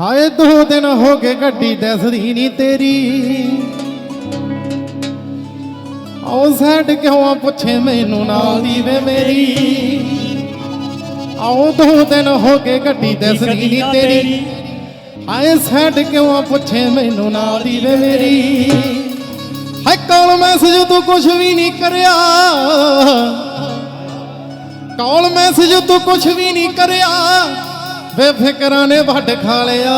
ਹਾਏ ਦੋ ਦਿਨ ਹੋ ਗਏ ਗੱਡੀ ਦੱਸਦੀ ਨਹੀਂ ਤੇਰੀ। ਆਓ ਸੈਡ ਕਿਉਂ ਆ ਪੁੱਛੇ ਮੈਨੂੰ ਨਾਲ ਦੀ ਵੇ ਮੇਰੀ। ਆਓ ਦੋ ਦਿਨ ਹੋ ਗਏ ਗੱਡੀ ਦੱਸਦੀ ਨਹੀਂ ਤੇਰੀ। ਹਾਏ ਸੈਡ ਕਿਉਂ ਆ ਪੁੱਛੇ ਮੈਨੂੰ ਨਾਲ ਦੀ ਵੇ ਮੇਰੀ। ਹਾਏ ਕਾਲ ਮੈਸੇਜ ਤੂੰ ਕੁਝ ਵੀ ਨਹੀਂ ਕਰਿਆ। ਕਾਲ ਮੈਸੇਜ ਤੂੰ ਕੁਝ ਵੀ ਨਹੀਂ ਕਰਿਆ। ਵੇ ਫਿਕਰਾਂ ਨੇ ਵੱਡ ਖਾ ਲਿਆ।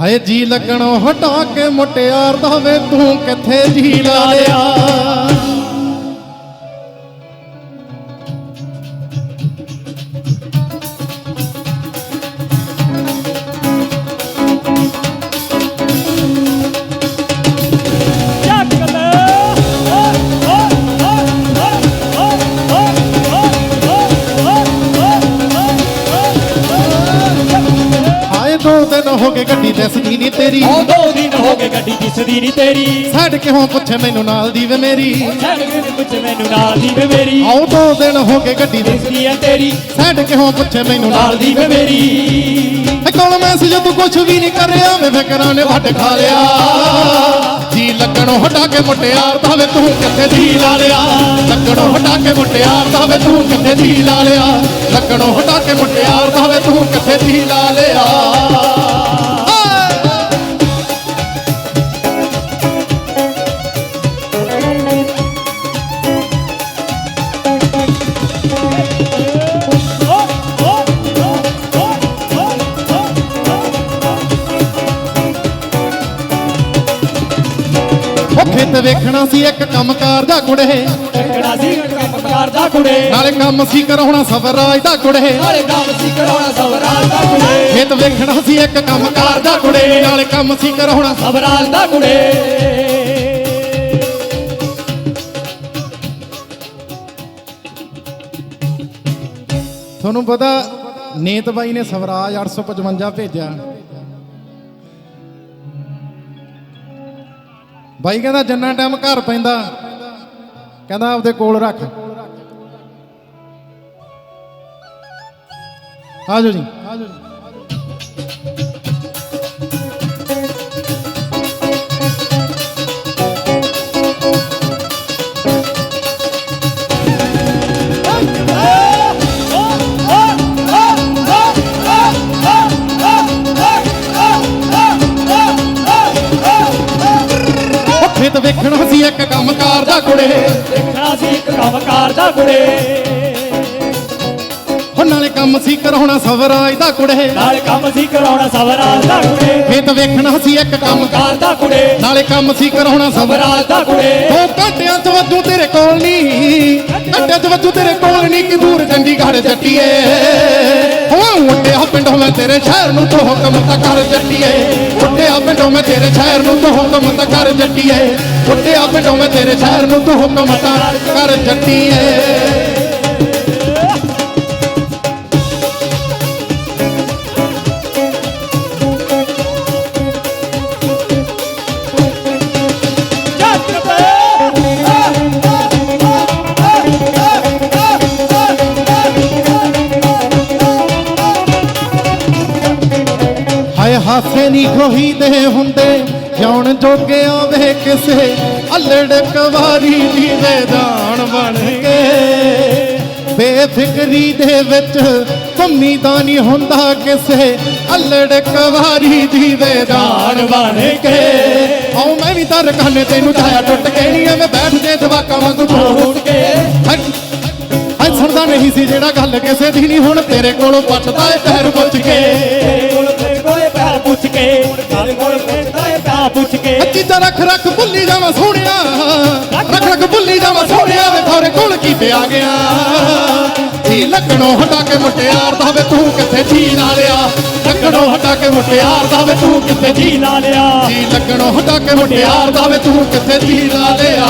ਹਾਏ ਜੀ ਲੱਗਣੋਂ ਹਟਾ ਕੇ ਮੁਟਿਆਰ ਦਾ ਵੇ ਤੂੰ ਕਿੱਥੇ ਜੀ ਲਾ ਲਿਆ। ਦੋ ਦਿਨ ਹੋ ਗਏ ਗੱਡੀ ਦੱਸਦੀ ਨਹੀਂ ਤੇਰੀ। ਉਹ ਦੋ ਦਿਨ ਹੋ ਗਏ ਗੱਡੀ ਦਿਸਦੀ ਨਹੀਂ ਤੇਰੀ। ਛੱਡ ਕਿਉਂ ਪੁੱਛੇ ਮੈਨੂੰ ਨਾਲ ਦੀ ਵੇ ਮੇਰੀ। ਛੱਡ ਕੇ ਪੁੱਛ ਮੈਨੂੰ ਨਾਲ ਦੀ ਵੇ ਮੇਰੀ। ਆਓ ਦੋ ਦਿਨ ਹੋ ਗਏ ਗੱਡੀ ਦਿਸਦੀ ਆ ਤੇਰੀ। ਛੱਡ ਕਿਉਂ ਪੁੱਛੇ ਮੈਨੂੰ ਨਾਲ ਦੀ ਵੇ ਮੇਰੀ। ਕੋਲ ਮੈਸੇਜ ਤੂੰ ਕੁਝ ਵੀ ਨਹੀਂ ਕਰਿਆ ਵੇ ਫਿਕਰਾਂ ਨੇ ਵੱਢ ਖਾ ਲਿਆ। ਜੀ ਹਟਾ ਕੇ ਮੁਟਿਆਰ ਦਾ ਵੇ ਤੂੰ ਕਿੱਥੇ ਜੀ ਲਾ ਲਿਆ? ਲੱਗਣੋਂ ਹਟਾ ਕੇ ਮੁਟਿਆਰ ਦਾ ਵੇ ਤੂੰ ਕਿੱਥੇ ਜੀ ਲਾ ਲਿਆ? ਲੱਗਣੋਂ ਹਟਾ ਕੇ ਮੁਟਿਆਰ ਦਾ ਵੇ ਤੂੰ ਕਿੱਥੇ ਜੀ ਲਾ ਲਿਆ? ਖੇਤ ਵੇਖਣਾ ਸੀ ਇੱਕ ਕੰਮਕਾਰ ਦਾ ਕੁੜੇ। ਟੱਕੜਾ ਸੀ ਕੰਮ ਕਰਦਾ ਕੁੜੇ। ਨਾਲੇ ਕੰਮ ਸੀ ਕਰਾਉਣਾ ਸਵਰਾਜ ਦਾ ਕੁੜੇ। ਨਾਲੇ ਕੰਮ ਸੀ ਕਰਾਉਣਾ ਸਵਰਾਲ ਦਾ ਕੁੜੇ। ਖੇਤ ਵੇਖਣਾ ਸੀ ਇੱਕ ਕੰਮਕਾਰ ਦਾ ਕੁੜੇ। ਨਾਲੇ ਕੰਮ ਸੀ ਕਰਾਉਣਾ ਸਵਰਾਲ ਦਾ ਕੁੜੇ। ਤੁਹਾਨੂੰ ਪਤਾ ਨੇਤ ਬਾਈ ਨੇ ਸਵਰਾਜ 855 ਭੇਜਿਆ। ਬਾਈ ਕਹਿੰਦਾ ਜਿੰਨਾ ਟਾਈਮ ਘਰ ਪੈਂਦਾ ਕਹਿੰਦਾ ਆਪਦੇ ਕੋਲ ਰੱਖ। ਆਜੋ ਜੀ ਆਜੋ ਜੀ। ਸੀ ਇੱਕ ਕੰਮਕਾਰ ਦਾ ਕੁੜੇ। ਦੇਖਣਾ ਸੀ ਇੱਕ ਕੰਮ ਕਰਦਾ ਕੁੜੇ। ਉਹ ਨਾਲੇ ਕੰਮ ਸੀ ਕਰਾਉਣਾ ਸਵਰਾਜ ਦਾ ਕੁੜੇ। ਨਾਲੇ ਕੰਮ ਸੀ ਕਰਾਉਣਾ ਸਵਰਾਲ ਦਾ ਕੁੜੇ। ਖੇਤ ਵੇਖਣਾ ਸੀ ਇੱਕ ਕੰਮ ਕਰਦਾ ਕੁੜੇ। ਨਾਲੇ ਕੰਮ ਸੀ ਕਰਾਉਣਾ ਸਵਰਾਜ ਦਾ ਕੁੜੇ। ਦੋ ਘੰਟਿਆਂ ਚ ਵੱਜੂ ਤੇਰੇ ਕੋਲ ਨਹੀਂ ਘੰਟਿਆਂ ਚ ਵੱਜੂ ਤੇਰੇ ਕੋਲ ਨਹੀਂ ਕਿ ਦੂਰ ਚੰਡੀਗੜ੍ਹ ਜੱਟੀਏ। ਉੱਡਿਆ ਮੈਂ ਤੇਰੇ ਸ਼ਹਿਰ ਨੂੰ ਤੋਂ ਹੁਕਮ ਤਾਂ ਕਰ ਜੱਟੀਏ। ਉੱਡਿਆ ਪਿੰਡੋਂ ਮੈਂ ਤੇਰੇ ਸ਼ਹਿਰ ਨੂੰ ਤੋਂ ਹੁਕਮ ਤਾਂ ਕਰ ਜੱਟੀਏ। ਉੱਡਿਆ ਪਿੰਡੋਂ ਮੈਂ ਤੇਰੇ ਸ਼ਹਿਰ ਨੂੰ ਤੋਂ ਹੁਕਮ ਤਾਂ ਕਰ ਜੱਟੀਏ। ਹਾਸੇ ਨਹੀਂ ਖੋਹੀ ਹੁੰਦੇ ਜਾਣ ਜੋਗਿਆਂ ਵੇ ਕਿਸੇ, ਅਲੜ ਕਵਾਰੀ ਦੀ ਵੇਦਾਨ ਬਣ ਕੇ। ਬੇਫਿਕਰੀ ਦੇ ਵਿੱਚ ਪੰਮੀ ਦਾ ਨਹੀਂ ਹੁੰਦਾ ਕਿਸੇ, ਅਲੜ ਕਵਾਰੀ ਦੀ ਵੇਦਾਨ ਬਣ ਕੇ। ਆਉ ਮੈਂ ਵੀ ਤਾਂ ਰਕਾਨੇ ਤੈਨੂੰ ਛਾਇਆ ਟੁੱਟ ਕੇ ਨਹੀਂ ਐਵੇਂ ਬੈਠ ਜੇ ਜਵਾਕਾਂ ਵਾਂਗੂ ਉੱਠ ਕੇ। ਹਾਏ ਸੁਣਦਾ ਨਹੀਂ ਸੀ ਜਿਹੜਾ ਗੱਲ ਕਿਸੇ ਦੀ ਨਹੀਂ ਹੁਣ ਤੇਰੇ ਕੋਲੋਂ ਪੱਟਦਾ ਏ, ਪੈਰ ਪੁੱਛ ਕੇ। ਪੁੱਛ ਚੀਜ਼ਾਂ ਰੱਖ ਰੱਖ ਭੁੱਲੀ ਜਾਵਾਂ ਸੋਹਣਿਆ? ਰੱਖ ਰੱਖ ਭੁੱਲੀ ਜਾਵਾਂ ਸੋਹਣਿਆ ਵੇ ਥੋਰੇ ਕੋਲ ਕੀ ਪਿਆ ਗਿਆ? ਜੀ ਲੱਕਣੋਂ ਹਟਾ ਕੇ ਮੁਟਿਆਰ ਦਾ ਵੇ, ਤੂੰ ਕਿੱਥੇ ਜੀ ਲਾ ਲਿਆ ਲੱਕਣੋਂ ਹਟਾ ਕੇ ਮੁਟਿਆਰ ਦਾ ਵੇ, ਤੂੰ ਕਿੱਥੇ ਜੀ ਜੀ ਲਾ ਲਿਆ ਜੀ ਲੱਗਣੋਂ ਹਟਾ ਕੇ ਮੁਟਿਆਰ ਦਾ ਵੇ, ਤੂੰ ਕਿੱਥੇ ਜੀ ਲਾ ਲਿਆ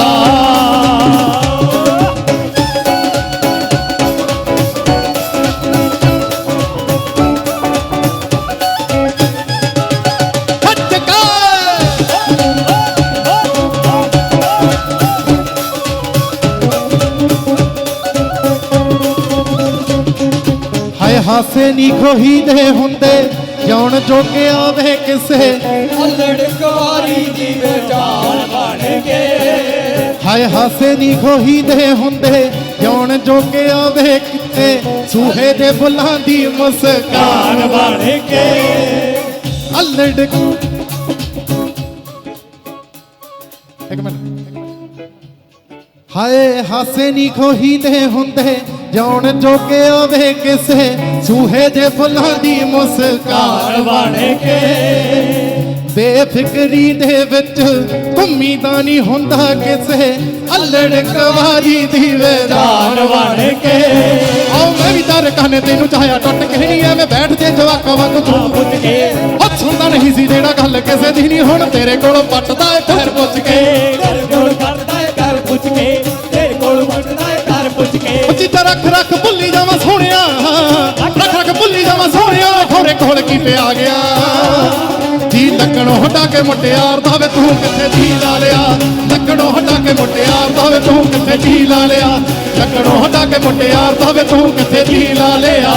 ਹਾਸੇ ਨੀ ਖੋਹੀ ਦੇ ਹੁੰਦੇ ਜਾਣ ਜੋਗੇ ਆਵੇ ਕਿਸੇ। ਅਲੜ ਕੁਵਾਰੀ ਦੀ ਵਿਚਾਰ ਬਣ ਕੇ। ਹਾਏ ਹਾਸੇ ਨੀ ਖੋਹੀ ਦੇ ਹੁੰਦੇ ਜਾਣ ਜੋਗੇ ਆਵੇ ਕਿਤੇ। ਸੂਹੇ ਦੇ ਬੁੱਲਾਂ ਦੀ ਕਾਨ ਮੁਸਕਾਨ ਬਣ ਕੇ। ਅਲੜ ਇੱਕ ਮਿੰਟ ਹਾਏ ਹਾਸੇ ਨੀ ਖੋਹੀ ਦੇ ਹੁੰਦੇ ਜਾਣ ਜੋਗੇ ਆਵੇ ਕਿਸੇ ਸੂਹੇ ਦੇ ਫੁੱਲਾਂ ਦੀ ਕਾਨ ਮੁਸਕਾਨ ਬਣ ਕੇ। ਬੇਫਿਕਰੀ ਦੇ ਵਿੱਚ ਘੁੰਮੀ ਦਾ ਨਹੀਂ ਹੁੰਦਾ ਕਿਸੇ ਅਲੜ ਕਵਾਰੀ ਦੀ ਵੇਦਾਨ ਬਣ ਕੇ। ਆਓ ਮੈਂ ਵੀ ਦਰ ਕਹਨੇ ਤੈਨੂੰ ਚਾਹਿਆ ਟੁੱਟ ਕੇ ਨਹੀਂ ਐਵੇਂ ਬੈਠ ਜੇ ਜਵਾਕਾਂ ਵਾਂਗ ਤੂੰ। ਪੁੱਛ ਕੇ। ਉਹ ਸੁਣਦਾ ਨਹੀਂ ਸੀ ਜਿਹੜਾ ਗੱਲ ਕਿਸੇ ਦੀ ਨਹੀਂ ਹੁਣ ਤੇਰੇ ਕੋਲੋਂ ਪੱਟਦਾ ਪੈਰ ਪੁੱਛ ਕੇ। ਢੋਲਕੀ ਤੇ ਆ ਗਿਆ। ਜੀ ਲੱਕਣੋਂ ਹਟਾ ਕੇ ਮੁਟਿਆਰ ਦਾ ਵੇ ਤੂੰ ਕਿੱਥੇ ਜੀ ਲਾ ਲਿਆ? ਲੱਕਣੋਂ ਹਟਾ ਕੇ ਮੁਟਿਆਰ ਦਾ ਵੇ ਤੂੰ ਕਿੱਥੇ ਜੀ ਲਾ ਲਿਆ? ਲੱਕਣੋਂ ਹਟਾ ਕੇ ਮੁਟਿਆਰ ਦਾ ਵੇ ਤੂੰ ਕਿੱਥੇ ਜੀ ਲਾ ਲਿਆ?